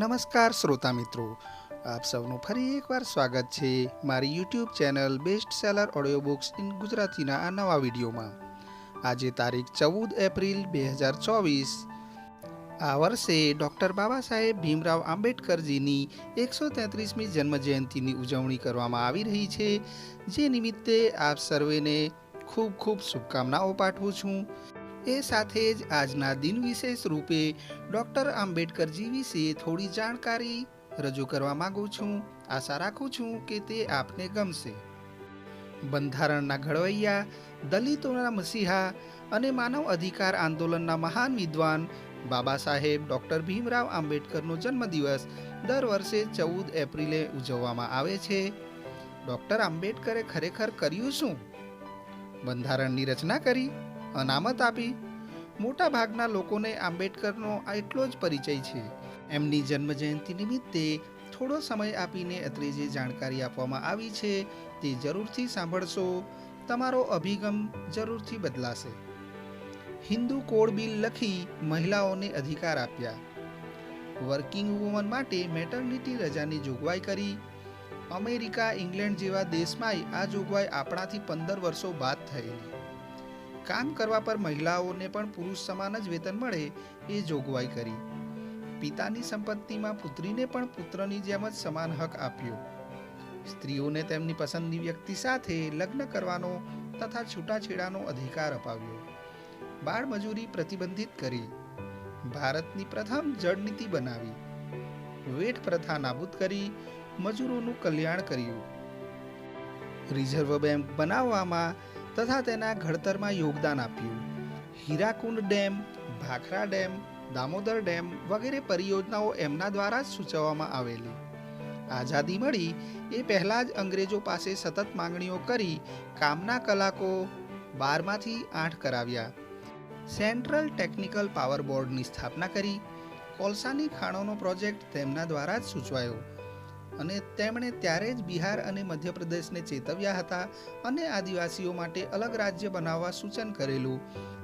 નમસ્કાર શ્રોતા મિત્રો. આપ સૌનું ફરી એકવાર સ્વાગત છે મારી YouTube channel best seller audio books in ગુજરાતીના આ નવા વિડીયોમાં. આજે તારીખ ચૌદ એપ્રિલ બે હજાર ચોવીસ. આ વર્ષે ડૉક્ટર બાબા સાહેબ ભીમરાવ આંબેડકરજીની એકસો તેત્રીસમી જન્મજયંતિની ઉજવણી કરવામાં આવી રહી છે. જે નિમિત્તે આપ સર્વેને ખૂબ ખૂબ શુભકામનાઓ પાઠવું છું. એ સાથે જ આજના દિન વિશેષ રૂપે ડૉક્ટર આંબેડકરજી વિશે થોડી જાણકારી રજૂ કરવા માગું છું. આશા રાખું છું કે તે આપને ગમશે. બંધારણના ઘડવૈયા, દલિતોના મસીહા અને માનવ અધિકાર આંદોલનના મહાન વિદ્વાન બાબા સાહેબ ડૉક્ટર ભીમરાવ આંબેડકરનો જન્મદિવસ દર વર્ષે ચૌદ એપ્રિલે ઉજવવામાં આવે છે. ડૉક્ટર આંબેડકરે ખરેખર કર્યું શું? બંધારણની રચના કરી? અનામત આપી. મોટા ભાગના લોકોને આંબેડકરનો એટલો જ પરિચય છે. એમની જન્મજયંતિ નિમિત્તે થોડો સમય આપીને અત્રે જે જાણકારી આપવામાં આવી છે તે જરૂરથી સાંભળશો. તમારો અભિગમ જરૂરથી બદલાશે. હિન્દુ કોડ બિલ લખી મહિલાઓને અધિકાર આપ્યા. વર્કિંગ વુમન માટે મેટર્નિટી રજાની જોગવાઈ કરી. અમેરિકા, ઇંગ્લેન્ડ જેવા દેશમાંય આ જોગવાઈ આપણાથી પંદર વર્ષો બાદ થયેલી. કામ કરવા પર મહિલાઓને પણ પુરુષ સમાન જ વેતન મળે એ જોગવાઈ કરી. પિતાની સંપત્તિમાં પુત્રીને પણ પુત્રની જેમ જ સમાન હક આપ્યો. સ્ત્રીઓને તેમની પસંદની વ્યક્તિ સાથે લગ્ન કરવાનો તથા છૂટાછેડાનો અધિકાર અપાવ્યો. બાળ મજૂરી પ્રતિબંધિત કરી. ભારતની પ્રથમ જળનીતિ બનાવી. વેઠ પ્રથા નાબૂદ કરી મજૂરોનું કલ્યાણ કર્યું. રિઝર્વ બેંક બનાવવામાં તથા તેના ઘડતરમાં યોગદાન આપ્યું. Hirakud dam, Bhakra dam, Damodar dam વગેરે પરિયોજનાઓ એમના દ્વારા જ સૂચવવામાં આવેલી. આઝાદી મળી એ પહેલાં જ અંગ્રેજો પાસે સતત માંગણીઓ કરી કામના કલાકો બારમાંથી આઠ કરાવ્યા. સેન્ટ્રલ ટેકનિકલ પાવર બોર્ડની સ્થાપના કરી, કોલસાની ખાણોનો પ્રોજેક્ટ તેમના દ્વારા જ સૂચવાયો. અને તેમણે ત્યારે જ બિહાર અને મધ્યપ્રદેશને ચેતવ્યા હતા અને આદિવાસીઓ માટે અલગ રાજ્ય બનાવવા સૂચન કરેલું.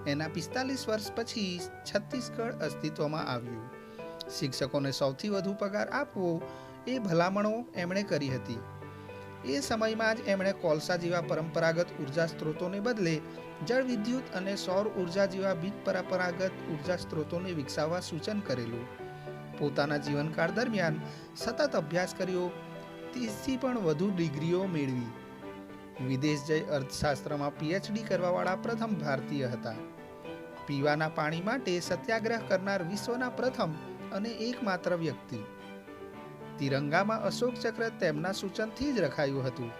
એના પિસ્તાલીસ વર્ષ પછી છત્તીસગઢ અસ્તિત્વમાં આવ્યું. શિક્ષકોને સૌથી વધુ પગાર આપવો એ ભલામણો એમણે કરી હતી. એ સમયમાં જ એમણે કોલસા જેવા પરંપરાગત ઊર્જા સ્ત્રોતોને બદલે જળ વિદ્યુત અને સૌર ઊર્જા જેવા બિન પરંપરાગત ઊર્જા સ્ત્રોતોને વિકસાવવા સૂચન કરેલું. પોતાના જીવનકાળ દરમિયાન સતત અભ્યાસ કર્યો, ત્રીસથી પણ વધુ ડિગ્રીઓ મેળવી. વિદેશ જઈ અર્થશાસ્ત્રમાં પીએચડી કરવાવાળા પ્રથમ ભારતીય હતા. પીવાના પાણી માટે સત્યાગ્રહ કરનાર વિશ્વના પ્રથમ અને એકમાત્ર વ્યક્તિ. તિરંગામાં અશોક ચક્ર તેમના સૂચનથી જ રખાયું હતું.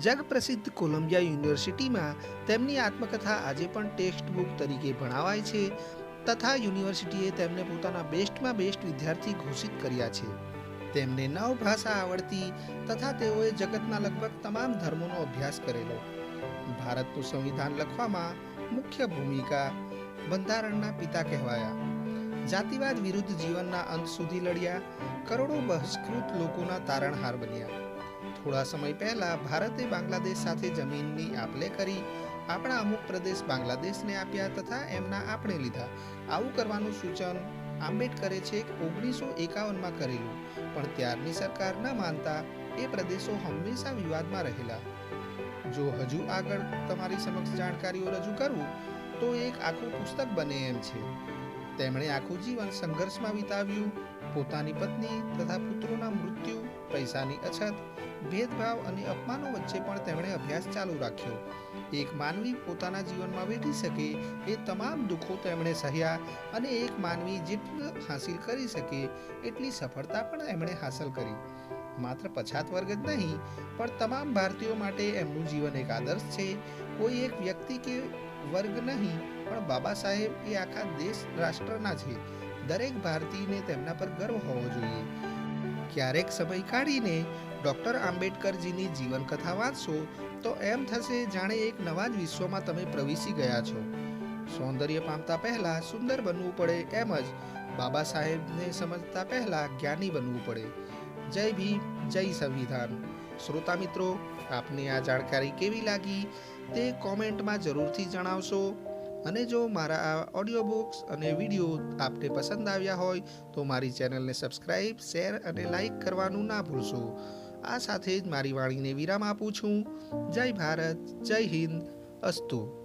જગપ્રસિદ્ધ કોલંબિયા યુનિવર્સિટીમાં તેમની આત્મકથા આજે પણ ટેક્સ્ટ બુક તરીકે ભણાવાય છે. તથા યુનિવર્સિટીએ તેમને પોતાના બેસ્ટમાં બેસ્ટ વિદ્યાર્થી ઘોષિત કર્યા છે. તેમને નવ ભાષા આવડતી તથા તેઓએ જગતના લગભગ તમામ ધર્મોનો અભ્યાસ કરેલો. ભારતનું સંવિધાન લખવામાં મુખ્ય ભૂમિકા બંધારણના પિતા કહેવાયા. જાતિવાદ વિરુદ્ધ જીવનના અંત સુધી લડ્યા, કરોડો બહિષ્કૃત લોકોના તારણહાર બન્યા. થોડા સમય પહેલા ભારતે બાંગ્લાદેશ સાથે જમીનની આપલે કરી આપણા અમુક પ્રદેશ બાંગ્લાદેશને આપ્યા તથા એમના આપણે લીધા. આવું કરવાનું સૂચન આંબેડકરે છેક ઓગણીસો એકાવનમાં કરેલું, પણ ત્યારની સરકાર ન માનતા એ પ્રદેશો હંમેશા વિવાદમાં રહેલા. જો હજુ આગળ તમારી સમક્ષ જાણકારીઓ રજૂ કરું, તો એક આખું પુસ્તક બને એમ છે. તેમણે આખું જીવન સંઘર્ષમાં વિતાવ્યું પોતાની પત્ની તથા પુત્રોના મૃત્યુ, પૈસાની અછત, ભેદભાવ અને અપમાનો વચ્ચે પણ તેમણે અભ્યાસ ચાલુ રાખ્યો. એક માનવી પોતાના જીવનમાં વેઠી શકે એ તમામ દુઃખો તેમણે સહ્યા અને એક માનવી જેટલું હાંસિલ કરી શકે એટલી સફળતા પણ એમણે હાંસલ કરી. માત્ર પછાત વર્ગ જ નહીં, પણ તમામ ભારતીયો માટે એમનું જીવન એક આદર્શ છે. કોઈ એક વ્યક્તિ કે વર્ગ નહીં, પણ બાબા સાહેબ એ આખા દેશ રાષ્ટ્રના છે. દરેક ભારતીયને તેમના પર ગર્વ હોવો જોઈએ. ક્યારેક સમય કાઢીને ડૉક્ટર આંબેડકરજીની જીવનકથા વાંચશો, તો એમ થશે જાણે એક નવા જ વિશ્વમાં તમે પ્રવેશી ગયા છો. સૌંદર્ય પામતા પહેલા સુંદર બનવું પડે એમ જ બાબા સાહેબને સમજતા પહેલા જ્ઞાની બનવું પડે. જય ભીમ, જય સંવિધાન. શ્રોતા મિત્રો, આપને આ જાણકારી કેવી લાગી તે કોમેન્ટમાં જરૂરથી જણાવશો. અને જો મારા આ ઓડિયો બુક્સ અને વીડિયો આપને પસંદ આવ્યા હોય, તો મારી ચેનલને સબસ્ક્રાઈબ શેર અને લાઈક કરવાનું ના ભૂલશો. આ સાથે જ મારી વાણીને વિરામ આપું છું. જય ભારત, જય હિન્દ, અસ્તુ.